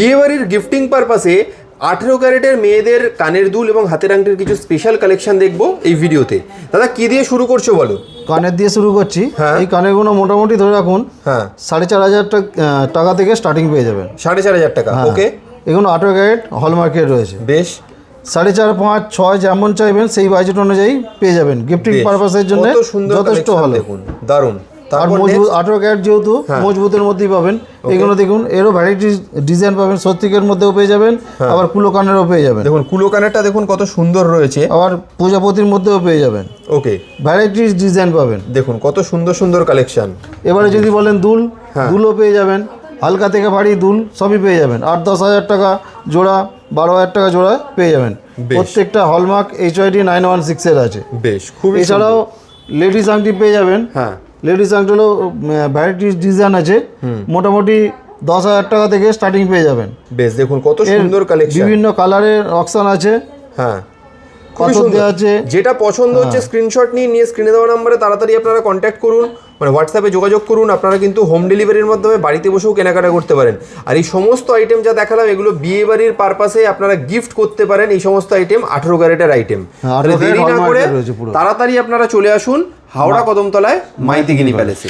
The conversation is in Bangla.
বিয়েবাড়ির গিফটিং পারপাসে আঠেরো ক্যারেটের মেয়েদের কানের দুল এবং হাতের আংটির কিছু স্পেশাল কালেকশন দেখব এই ভিডিওতে। দাদা কি দিয়ে শুরু করছ বলো? কানের দিয়ে শুরু করছি। হ্যাঁ। এই কানেরগুলো মোটামুটি ধরে রাখুন হ্যাঁ। সাড়ে চার হাজার টাক- টাকা থেকে স্টার্টিং পেয়ে যাবেন। সাড়ে চার হাজার টাকা হ্যাঁ। ওকে। এগুলো আঠেরো ক্যারেট হলমার্কের রয়েছে। বেশ। সাড়ে চার পাঁচ ছয় যেমন চাইবেন সেই বাজেট অনুযায়ী পেয়ে যাবেন। গিফটিং পারপাসের জন্য যথেষ্ট ভালো। দেখুন। দারুণ। আর মজবুত? আঠেরো ক্যারেট যেহেতু হ্যাঁ। মজবুতের মধ্যেই পাবেন। এগুলো দেখুন এরও ভ্যারাইটি ডিজাইন পাবেন সত্যিকের মধ্যেও পেয়ে যাবেন হ্যাঁ। আবার কুলো কানেরও পেয়ে যাবেন। দেখুন কুলো কানেরটা দেখুন কত সুন্দর রয়েছে। আবার প্রজাপতির মধ্যেও পেয়ে যাবেন। ওকে ভ্যারাইটি ডিজাইন পাবেন। দেখুন কত সুন্দর সুন্দর কালেকশন এবারে যদি বলেন দুল হ্যাঁ। দুলও পেয়ে যাবেন। হালকা থেকে ভারী দুল সবই পেয়ে যাবেন। আট দশ হাজার টাকা জোড়া বারো হাজার টাকা জোড়া পেয়ে যাবেন। প্রত্যেকটা hallmark H UID nine one সিক্সের আছে। বেশ খুবই এছাড়াও লেডিস আংটি পেয়ে যাবেন। হ্যাঁ। লেডিস আংটিরও ভ্যারাইটি ডিজাইন আছে। মোটামুটি দশ হাজার টাকা থেকে স্টার্টিং পেয়ে যাবেন। বেশ দেখুন কত সুন্দর কালেকশন বিভিন্ন কালারের অপশন আছে। হ্যাঁ। কত দেওয়া আছে। যেটা পছন্দ হ্যাঁ। হচ্ছে স্ক্রিনশট নিয়ে নিয়ে স্ক্রিনে দেওয়া নাম্বারে তাড়াতাড়ি আপনারা কন্ট্যাক্ট করুন। মানে হোয়াটসঅ্যাপে যোগাযোগ করুন আপনারা কিন্তু হোম ডেলিভারির মাধ্যমে বাড়িতে বসেও কেনাকাটা করতে পারেন। আর এই সমস্ত আইটেম যা দেখালাম এগুলো বিয়ে বাড়ির পারপাসে আপনারা গিফট করতে পারেন এই সমস্ত আইটেম আঠেরো ক্যারেটের আইটেম হ্যাঁ, 18 তাহলে দেরি না করে। তাড়াতাড়ি আপনারা চলে আসুন হাওড়া কদমতলায় মাইতিগিনি প্যালেসে